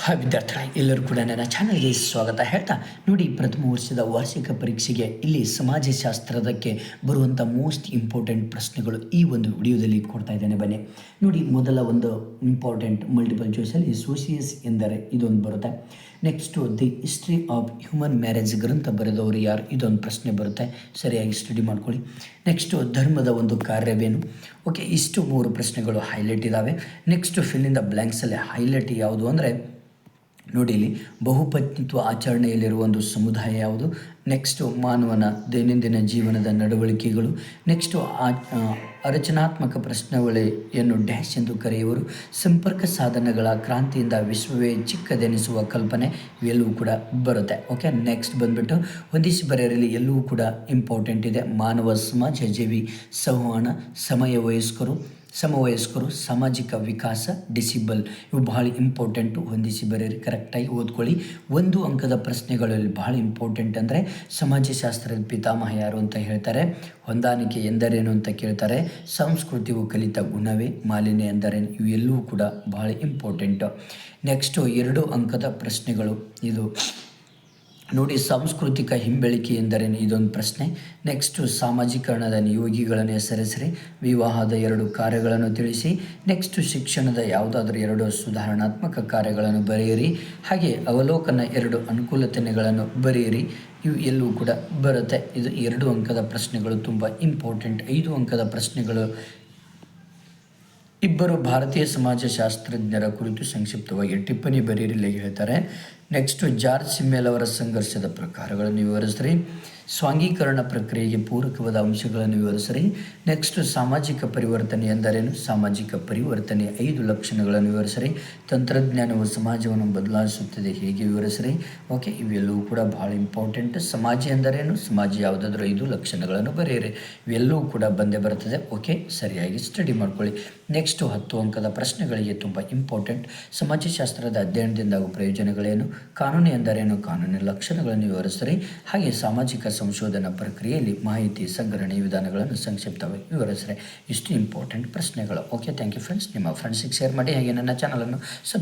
Hi ವಿದ್ಯಾರ್ಥಿಗಳೇ ಎಲ್ಲರೂ ಕೂಡ ನನ್ನ ಚಾನಲ್ಗೆ ಸ್ವಾಗತ ಹೇಳ್ತಾ, ನೋಡಿ, ಪ್ರಥಮ ವರ್ಷದ ವಾರ್ಷಿಕ ಪರೀಕ್ಷೆಗೆ ಇಲ್ಲಿ ಸಮಾಜಶಾಸ್ತ್ರದಕ್ಕೆ ಬರುವಂಥ ಮೋಸ್ಟ್ ಇಂಪಾರ್ಟೆಂಟ್ ಪ್ರಶ್ನೆಗಳು ಈ ಒಂದು ವಿಡಿಯೋದಲ್ಲಿ ಕೊಡ್ತಾ ಇದ್ದೇನೆ. ಬನ್ನಿ, ನೋಡಿ, ಮೊದಲ ಒಂದು ಇಂಪಾರ್ಟೆಂಟ್ ಮಲ್ಟಿಪಲ್ ಚಾಯ್ಸಲ್ಲಿ ಸೋಸಿಯಸ್ ಎಂದರೆ ಇದೊಂದು ಬರುತ್ತೆ. Next the history of human marriage ಗ್ರಂಥ ಬರೆದವರು ಯಾರು? ಇದೊಂದು ಪ್ರಶ್ನೆ ಬರುತ್ತೆ. ಸರಿಯಾಗಿ ಸ್ಟಡಿ ಮಾಡ್ಕೊಳ್ಳಿ. ನೆಕ್ಸ್ಟು ಧರ್ಮದ ಒಂದು ಕಾರ್ಯವೇನು? ಓಕೆ ಇಷ್ಟು ಮೂರು ಪ್ರಶ್ನೆಗಳು ಹೈಲೈಟ್ ಇದ್ದಾವೆ ನೆಕ್ಸ್ಟು ಫಿಲ್ಲಿಂದ ಬ್ಲ್ಯಾಂಕ್ಸಲ್ಲಿ ಹೈಲೈಟ್ ಯಾವುದು? ಅಂದರೆ ನೋಡಿ ಇಲ್ಲಿ, ಬಹುಪತ್ನಿತ್ವ ಆಚರಣೆಯಲ್ಲಿರುವ ಒಂದು ಸಮುದಾಯ ಯಾವುದು? ನೆಕ್ಸ್ಟು ಮಾನವನ ದೈನಂದಿನ ಜೀವನದ ನಡವಳಿಕೆಗಳು. ನೆಕ್ಸ್ಟು ಆ ರಚನಾತ್ಮಕ ಪ್ರಶ್ನಾವಳಿಯನ್ನು ಡ್ಯಾಶ್ ಎಂದು ಕರೆಯುವರು. ಸಂಪರ್ಕ ಸಾಧನಗಳ ಕ್ರಾಂತಿಯಿಂದ ವಿಶ್ವವೇ ಚಿಕ್ಕದೆನಿಸುವ ಕಲ್ಪನೆ ಇವೆಲ್ಲವೂ ಕೂಡ ಬರುತ್ತೆ. ಓಕೆ ನೆಕ್ಸ್ಟ್ ಬಂದ್ಬಿಟ್ಟು ಒಂದಿಷ್ಟು ಬರೆಯರಲ್ಲಿ ಎಲ್ಲವೂ ಕೂಡ ಇಂಪಾರ್ಟೆಂಟ್ ಇದೆ. ಮಾನವ ಸಮಾಜ, ಜೀವಿ, ಸಂವಹನ, ಸಮಯ ವಯಸ್ಕರು. ಸಮವಯಸ್ಕರು, ಸಾಮಾಜಿಕ ವಿಕಾಸ, ಡಿಸಿಬಲ್, ಇವು ಬಹಳ ಇಂಪಾರ್ಟೆಂಟು ಹೊಂದಿಸಿ ಬರೀರಿ ಕರೆಕ್ಟಾಗಿ ಓದ್ಕೊಳ್ಳಿ. ಒಂದು ಅಂಕದ ಪ್ರಶ್ನೆಗಳಲ್ಲಿ ಬಹಳ ಇಂಪಾರ್ಟೆಂಟ್ ಅಂದರೆ ಸಮಾಜಶಾಸ್ತ್ರದ ಪಿತಾಮಹ ಯಾರು ಅಂತ ಹೇಳ್ತಾರೆ. ಹೊಂದಾಣಿಕೆ ಎಂದರೇನು ಅಂತ ಕೇಳ್ತಾರೆ. ಸಂಸ್ಕೃತಿಯು ಕಲಿತ ಗುಣವೇ, ಮಾಲಿನ್ಯ ಎಂದರೇನು, ಇವೆಲ್ಲವೂ ಕೂಡ ಬಹಳ ಇಂಪಾರ್ಟೆಂಟು ನೆಕ್ಸ್ಟು ಎರಡು ಅಂಕದ ಪ್ರಶ್ನೆಗಳು. ಇದು ನೋಡಿ, ಸಾಂಸ್ಕೃತಿಕ ಹಿಂಬಳಿಕೆ ಎಂದರೇನು? ಇದೊಂದು ಪ್ರಶ್ನೆ. ನೆಕ್ಸ್ಟು ಸಾಮಾಜೀಕರಣದ ನಿಯೋಗಿಗಳನ್ನು ಹೆಸರಿಸಿರಿ. ವಿವಾಹದ ಎರಡು ಕಾರ್ಯಗಳನ್ನು ತಿಳಿಸಿ. ನೆಕ್ಸ್ಟು ಶಿಕ್ಷಣದ ಯಾವುದಾದ್ರೂ ಎರಡು ಸುಧಾರಣಾತ್ಮಕ ಕಾರ್ಯಗಳನ್ನು ಬರೆಯಿರಿ. ಹಾಗೆ ಅವಲೋಕನ ಎರಡು ಅನುಕೂಲತೆಗಳನ್ನು ಬರೆಯಿರಿ. ಇವು ಎಲ್ಲವೂ ಕೂಡ ಬರುತ್ತೆ. ಇದು ಎರಡು ಅಂಕದ ಪ್ರಶ್ನೆಗಳು, ತುಂಬ ಇಂಪಾರ್ಟೆಂಟ್ ಐದು ಅಂಕದ ಪ್ರಶ್ನೆಗಳು. ಇಬ್ಬರು ಭಾರತೀಯ ಸಮಾಜಶಾಸ್ತ್ರಜ್ಞರ ಕುರಿತು ಸಂಕ್ಷಿಪ್ತವಾಗಿ ಟಿಪ್ಪಣಿ ಬರೀರಿಲ್ಲ ಹೇಳ್ತಾರೆ. ನೆಕ್ಸ್ಟು ಜಾರ್ಜ್ ಸಿಮ್ಮೆಲ್ ಅವರ ಸಂಘರ್ಷದ ಪ್ರಕಾರಗಳನ್ನು ವಿವರಿಸ್ರಿ. ಸ್ವಾಂಗೀಕರಣ ಪ್ರಕ್ರಿಯೆಗೆ ಪೂರಕವಾದ ಅಂಶಗಳನ್ನು ವಿವರಿಸ್ರಿ. ನೆಕ್ಸ್ಟ್ ಸಾಮಾಜಿಕ ಪರಿವರ್ತನೆ ಎಂದರೇನು? ಸಾಮಾಜಿಕ ಪರಿವರ್ತನೆ ಐದು ಲಕ್ಷಣಗಳನ್ನು ವಿವರಿಸ್ರಿ. ತಂತ್ರಜ್ಞಾನವು ಸಮಾಜವನ್ನು ಬದಲಾಯಿಸುತ್ತದೆ, ಹೇಗೆ ವಿವರಿಸ್ರಿ? ಓಕೆ ಇವೆಲ್ಲವೂ ಕೂಡ ಬಹಳ ಇಂಪಾರ್ಟೆಂಟ್ ಸಮಾಜ ಎಂದರೇನು? ಸಮಾಜ ಯಾವುದಾದ್ರೂ ಐದು ಲಕ್ಷಣಗಳನ್ನು ಬರೆಯಿರಿ. ಇವೆಲ್ಲವೂ ಕೂಡ ಬಂದೇ ಬರ್ತದೆ. ಓಕೆ ಸರಿಯಾಗಿ ಸ್ಟಡಿ ಮಾಡ್ಕೊಳ್ಳಿ. ನೆಕ್ಸ್ಟು ಹತ್ತು ಅಂಕದ ಪ್ರಶ್ನೆಗಳಿಗೆ ತುಂಬ ಇಂಪಾರ್ಟೆಂಟ್ ಸಮಾಜಶಾಸ್ತ್ರದ ಅಧ್ಯಯನದಿಂದ ಆಗುವ ಪ್ರಯೋಜನಗಳೇನು? ಕಾನೂನು ಎಂದರೇನು? ಕಾನೂನಿನ ಲಕ್ಷಣಗಳನ್ನು ವಿವರಿಸ್ರಿ. ಹಾಗೆ ಸಾಮಾಜಿಕ ಸಂಶೋಧನಾ ಪ್ರಕ್ರಿಯೆಯಲ್ಲಿ ಮಾಹಿತಿ, ಸಂಗ್ರಹಣೆ ವಿಧಾನಗಳನ್ನು ಸಂಕ್ಷಿಪ್ತವಾಗಿ ವಿವರಿಸ್ರಿ. ಇಷ್ಟು ಇಂಪಾರ್ಟೆಂಟ್ ಪ್ರಶ್ನೆಗಳು. ಓಕೆ ಥ್ಯಾಂಕ್ ಯು ಫ್ರೆಂಡ್ಸ್ ನಿಮ್ಮ ಫ್ರೆಂಡ್ಸಿಗೆ ಶೇರ್ ಮಾಡಿ. ಹಾಗೆ ನನ್ನ ಚಾನಲನ್ನು ಸಬ್ಸ್ಕ್ರೈಬ್